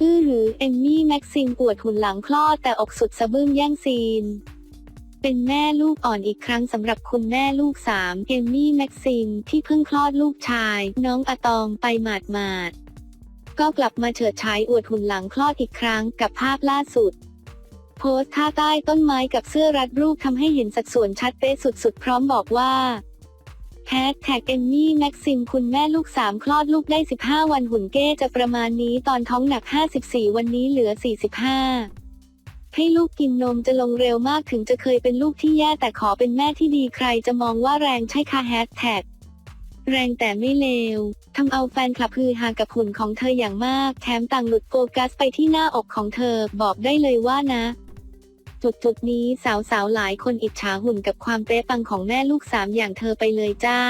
อื้อหรือ เอมมี่แม็กซิมปวดหุ่นหลังคลอดแต่อกสุดสะบึ้งแย่งซีน เป็นแม่ลูกอ่อนอีกครั้งสำหรับคุณแม่ลูกสามเอมมี่แม็กซิมที่เพิ่งคลอดลูกชาย น้องอะตอมไปหมาดหมาดๆก็กลับมาเฉิดฉายอวดหุ่นหลังคลอดอีกครั้งกับภาพล่าสุด โพสท่าใต้ต้นไม้กับเสื้อรัดรูปทำให้เห็นสัดส่วนชัดเป๊ะสุดๆ พร้อมบอกว่า แฮชแท็กเอมมี่แม็กซิมคุณแม่ลูกสามคลอดลูกได้ 15 วันหุ่นเก้จะประมาณนี้ตอนท้องหนัก 54 วันนี้เหลือ 45 ให้ลูกกินนมจะลงเร็วมากถึงจะเคยเป็นลูกที่แย่แต่ขอเป็นแม่ที่ดีใครจะมองว่าแรงใช่ค่ะแฮชแท็กแรงแต่ไม่เลว ทำเอาแฟนคลับฮือฮากับหุ่นของเธออย่างมาก แถมต่างหลุดโฟกัสไปที่หน้าอกของเธอ บอกได้เลยว่านะ จุดๆนี้สาวๆหลายคนอิจฉาหุ่นกับความเป๊ะปังของแม่ลูกสามอย่างเธอไปเลยจ้า